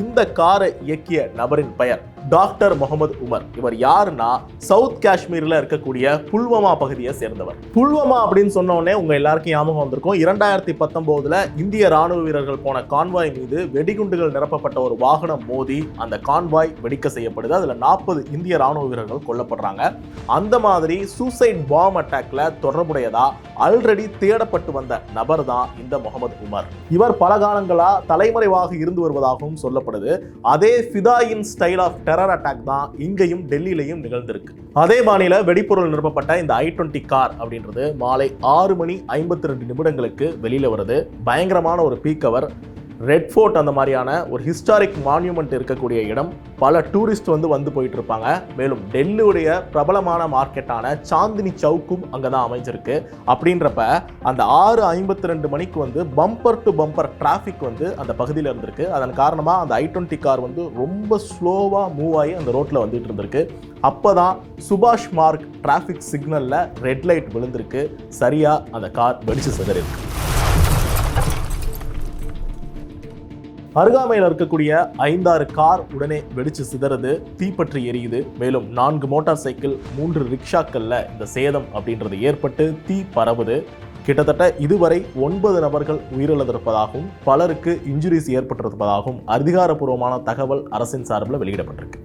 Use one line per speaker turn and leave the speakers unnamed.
இந்த காரை இயக்கிய நபரின் பெயர். டாக்டர் முகமது உமர். இவர் யாருன்னா சவுத் காஷ்மீர்ல இருக்கக்கூடிய புல்வாமா பகுதியை சேர்ந்தவர். புல்வாமா அப்படின்னு சொன்ன உடனே உங்க எல்லாருக்கும் ஞாபகம் வந்திருக்கும். இரண்டாயிரத்தி பத்தொன்பதுல இந்திய ராணுவ வீரர்கள் போன கான்வாய் மீது வெடிகுண்டுகள் நிரப்பப்பட்ட ஒரு வாகனம் மோதி அந்த கான்வாய் வெடிக்க செய்யப்படுது. அதுல நாற்பது இந்திய ராணுவ வீரர்கள் கொல்லப்படுறாங்க. அந்த மாதிரி சூசைட் பாம் அட்டாக்ல தொடர்புடையதா ஆல்ரெடி தேடப்பட்டு வந்த நபர் தான் இந்த முகமது உமர். இவர் பல காலங்களா தலைமறைவாக இருந்து வருவதாகவும் சொல்லப்படுது. அதே ஃபிதாயின் ஸ்டைல் ஆஃப் டெரர் அட்டாக் தான் இங்கேயும் டெல்லியிலையும் நிகழ்ந்திருக்கு. அதே மாநில வெடிப்பொருள் நிரப்பப்பட்ட இந்த ஐ டுவெண்ட்டி கார் அப்படின்றது மாலை ஆறு மணி ஐம்பத்தி ரெண்டு நிமிடங்களுக்கு வெளியில வருது. பயங்கரமான ஒரு பீக் அவர் ரெட் ஃபோர்ட் அந்த மாதிரியான ஒரு ஹிஸ்டாரிக் மான்யூமெண்ட் இருக்கக்கூடிய இடம். பல டூரிஸ்ட் வந்து வந்து போயிட்டு இருப்பாங்க மேலும் டெல்லியுடைய பிரபலமான மார்க்கெட்டான சாந்தினி சவுக்கும் அங்கே தான் அமைஞ்சிருக்கு. அப்படின்றப்ப அந்த ஆறு ஐம்பத்தி ரெண்டு மணிக்கு வந்து பம்பர் டு பம்பர் டிராஃபிக் வந்து அந்த பகுதியில் இருந்திருக்கு. அதன் காரணமாக அந்த ஐ டுவெண்ட்டி கார் வந்து ரொம்ப ஸ்லோவாக மூவ் ஆகி அந்த ரோட்டில் வந்துட்டு இருந்திருக்கு. அப்போ தான் சுபாஷ் மார்க் டிராஃபிக் சிக்னலில் ரெட் லைட் விழுந்திருக்கு. சரியாக அந்த கார் வெடிச்சு சிதறிருக்கு அருகாமையில் இருக்கக்கூடிய ஐந்தாறு கார் உடனே வெடிச்சு சிதறது தீப்பற்றி எரியுது. மேலும் நான்கு மோட்டார் சைக்கிள் மூன்று ரிக்ஷாக்கள்ல இந்த சேதம் அப்படின்றது ஏற்பட்டு தீ பரவுது. கிட்டத்தட்ட இதுவரை ஒன்பது நபர்கள் உயிரிழந்திருப்பதாகவும் பலருக்கு இன்ஜுரிஸ் ஏற்பட்டிருப்பதாகவும் அதிகாரப்பூர்வமான தகவல் அரசின் சார்பில் வெளியிடப்பட்டிருக்கு.